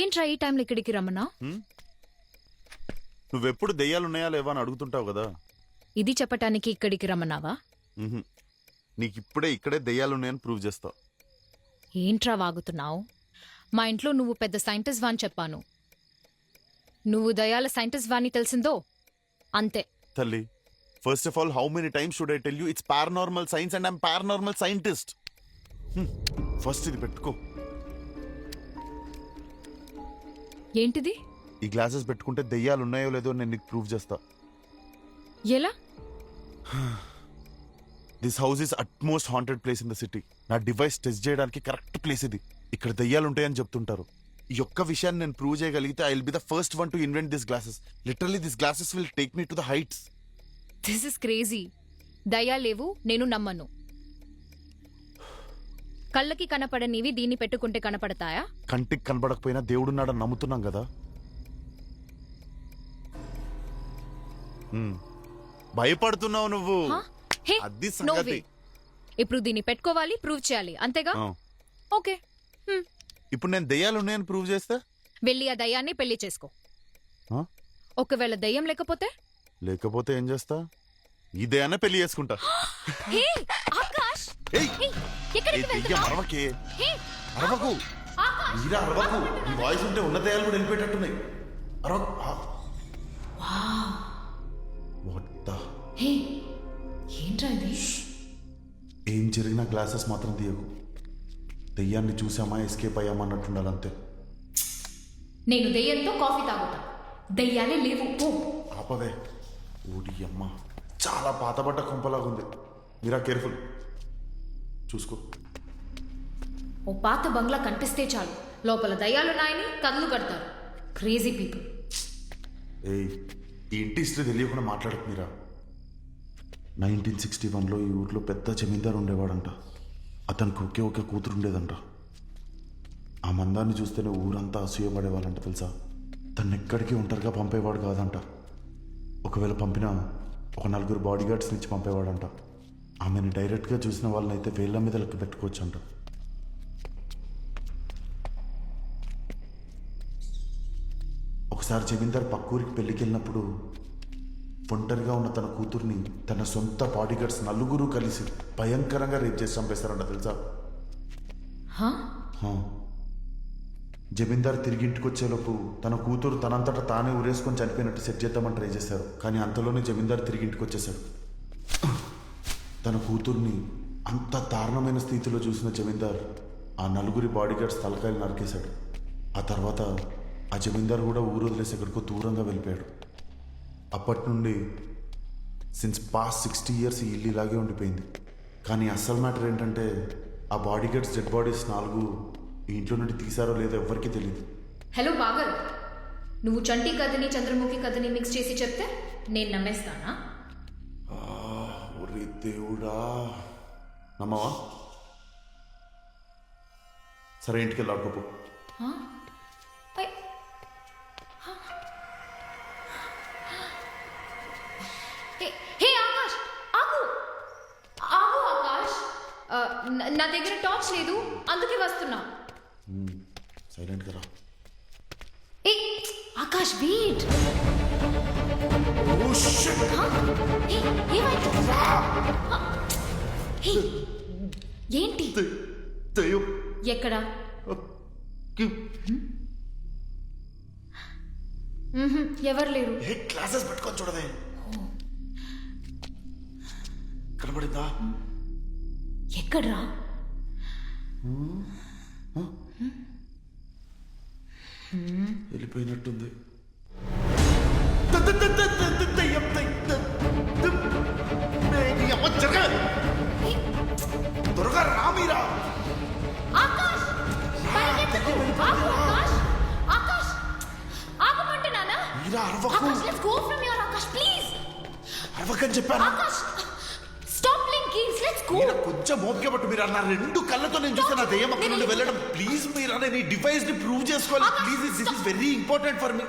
ఏంట్రా ఈ టైంలో ఇక్కడికి రమ్మన్నా నువ్వెప్పుడు దెయ్యాలు ఉన్నాయా లేవా అని అడుగుతుంటావు కదా. ఇది చెప్పటానికి ఇక్కడికి రమ్మన్నావా. నీకు ఇప్పుడే ఇక్కడే దెయ్యాలు ఉన్నాయని ప్రూవ్ చేస్తా ఏంట్రా వాగుతున్నావు? మా ఇంట్లో నువ్వు పెద్ద సైంటిస్ట్ వాని చెప్పాను. నువ్వు దయాల సైంటిస్ట్ వాని తెలిసిందో? అంతే. తల్లి first of all how many times should I tell you it's paranormal science and I'm paranormal scientist first ఇది పెట్టుకో. ఏంటిది? ఈ గ్లాసెస్ పెట్టుకుంటే దెయ్యాలు ఉన్నాయో లేదో నేను నీకు ప్రూవ్ చేస్తా. ఎలా? This house is utmost haunted place in the city నా డివైస్ టెస్ట్ చేయడానికి కరెక్ట్ ప్లేస్ ఇది. ఇక్కడ దెయ్యాలు ఉంటాయని చెప్తుంటారు. ఈ ఒక్క విషయాన్ని నేను ప్రూవ్ చేయగలిగితే I will be the first one to invent this glasses literally this glasses will take me to the heights this is crazy దయా లేవు నేను నమ్మను. కళ్ళకి కనపడనివి దీన్ని పెట్టుకుంటే కనపడతాయా కంటికి కనబడకపోయినా దేవుడున్నాడని నమ్ముతున్నాం కదా. భయపడుతున్నావు నువ్వు హా? హే, అది no సంగతి way. ఇప్పుడు దీన్ని పెట్టుకోవాలి ప్రూవ్ చేయాలి అంతేగా ఆ. ఓకే హ్మ్. ఇప్పుడు నేను దెయ్యాలు ఉన్నాయని ప్రూవ్ చేస్తే వెళ్ళి ఆ దయ్యాన్ని పెళ్ళి చేసుకో ఆ? ఒకవేళ దయ్యం లేకపోతే లేకపోతే ఏం చేస్తా ఈ దెయ్యాన్ని పెళ్ళి చేసుకుంటా హే ఎక్కడికి వెళ్తున్నావ్? అరవకే? అరవకు? మీరా అరవకు? ఈ వాయిస్ ఉంటే ఉన్న దెయ్యాలు కూడా వెళ్ళిపోయేటట్టున్నాయి. ఏంట్రా ఇది? ఏం జరిగినా గ్లాసెస్ మాత్రం తీయకు. దెయ్యాన్ని చూసామా ఎస్కేప్ అయ్యామా ఉండాలంతే నేను దెయ్యంతో కాఫీ తాగుతా. దెయ్యాలే లేవు. పో. ఆపవే. ఓడి అమ్మ. చాలా పాతబడ్డ కొంపలాగుంది. మీరా కేర్ఫుల్. చూసుకో. ఓ పాత బంగ్లా కనిపిస్తే చాలు. లోపల దయ్యాలున్నాయని కళ్ళు కడతారు. క్రేజీ పీపుల్ ఏయ్ ఈ ఇంటి హిస్టరీ తెలియకుండా మాట్లాడకు మీరా నైన్టీన్ సిక్స్టీ వన్లో ఈ ఊర్లో పెద్ద జమీందారు ఉండేవాడంట. అతనికి ఒకే ఒకే కూతురు ఉండేదంట. ఆ మందాన్ని చూస్తేనే ఊరంతా అసూయపడేవాళ్ళంట తెలుసా? తను ఎక్కడికి ఒంటరిగా పంపేవాడు కాదంట. ఒకవేళ పంపినా ఒక నలుగురు బాడీ గార్డ్స్ నుంచి పంపేవాడంట. ఆమెను డైరెక్ట్గా చూసిన వాళ్ళని అయితే వేళ్ళ మీద లెక్క పెట్టుకోవచ్చు అంట ఒకసారి జమీందార్ పక్కూరికి పెళ్ళికి వెళ్ళినప్పుడు ఒంటరిగా ఉన్న తన కూతుర్ని తన సొంత బాడీగార్డ్స్ నలుగురు కలిసి భయంకరంగా రేప్ చేసి చంపేశారంట తెలుసా. జమీందార్ తిరిగి ఇంటికి వచ్చేలోపు తన కూతురు తనంతటా తానే ఉరేసుకొని చనిపోయినట్టు సెట్ చేద్దామని ట్రై చేశారు. కానీ అంతలోనే జమీందార్ తిరిగి ఇంటికి వచ్చేశాడు. తన కూతుర్ని అంత దారుణమైన స్థితిలో చూసిన జమీందార్ ఆ నలుగురి బాడీగార్డ్స్ తలకాయలు నరికేశాడు. ఆ తర్వాత ఆ జమీందార్ కూడా ఊరు వదిలేసి ఎక్కడికో దూరంగా వెళ్ళిపోయాడు. అప్పటి నుండి సిన్స్ పాస్ట్ సిక్స్టీ ఇయర్స్ ఈ ఇల్లు ఇలాగే ఉండిపోయింది. కానీ అసలు మ్యాటర్ ఏంటంటే ఆ బాడీ గార్డ్స్ డెడ్ బాడీస్ నాలుగు ఇంట్లో నుండి తీసారో లేదో ఎవ్వరికీ తెలియదు హలో బాగర్ నువ్వు చంటి కథని చంద్రముఖి కథని మిక్స్ చేసి చెప్తే నేను నమ్మేస్తానా? ఒరే దేవుడా. నమ్మవా? సరే ఇంటికి వెళ్ళి ఆడుకోపో నా- దగ్గర టార్చ్ లేదు అందుకే వస్తున్నా. సైలెంట్గా రా. ఏ ఆకాష్ వెయిట్! ఏంటి? దయ్యం ఎక్కడ? ఎవరు లేరు? ఏ క్లాసెస్ పెట్టుకొని చూడదే కనబడిందా? ఎక్కడ్రా? వెళ్ళిపోయినట్టుంది. త్వరగా ఆకాష్ పరిగెత్తకు. ఆగు, ఆకాష్ ఆకాష్ ఆగమంటున్నానా మీరా అరవకు Akash let's go from your Akash please అరవకని చెప్పాను Akash stop playing games let's go Meera కొంచెం ఓపిక పట్టు మీరా నా రెండు కళ్ళతో నేను చూస్తే నా దెయ్యం అక్కడ నుండి వెళ్ళడం ప్లీజ్ మీరా నేను ఈ డివైస్ని ప్రూవ్ చేసుకోవాలి please this is very important for me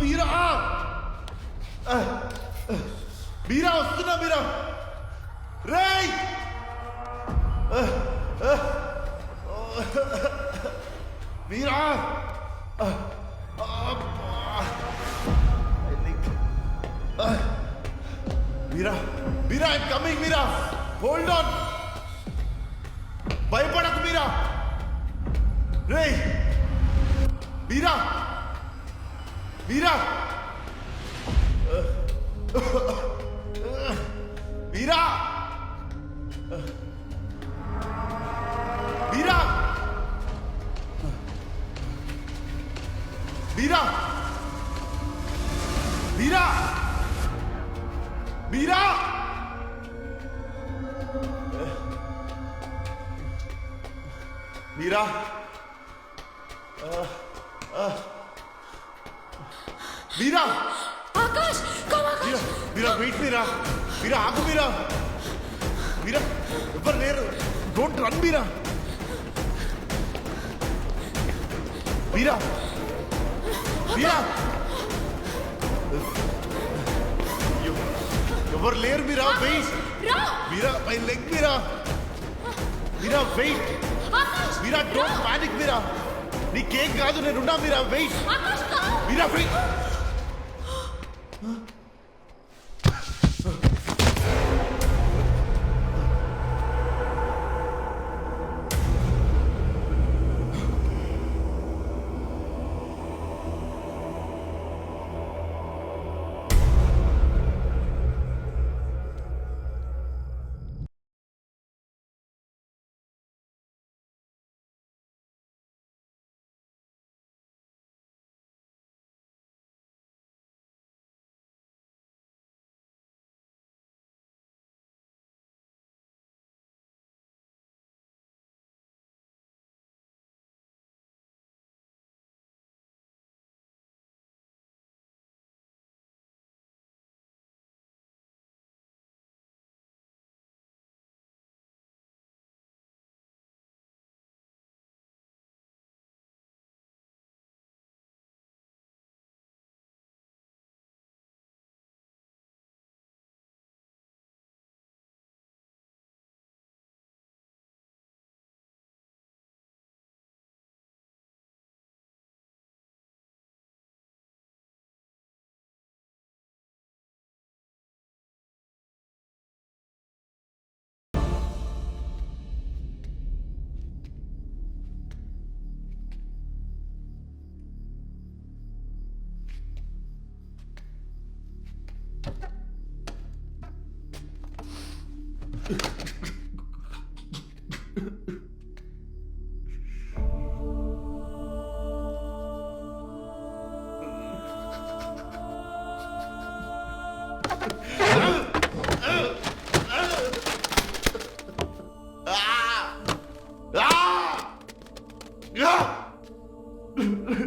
Meera? Meera వస్తున్నా మీరా? రేయ్! Meera? Meera? Meera I'm coming Meera? Hold on భయపడకు మీరా? రేయ్! వీరా వీరా వీరా వీరా వీరా మీరా? Akash come Meera Meera wait Meera? మీరా ఆగు మీరా? మీరా ఎవరు లేరు. Don't run Meera? మీరా? మీరా? ఎవరు లేరు Meera? Wait. Meera my leg Meera? Meera wait. Akash Meera don't panic Meera? నీకేం కాదు నేనున్నా మీరా వెయిట్. ఆకాష్ మీరా వెయిట్.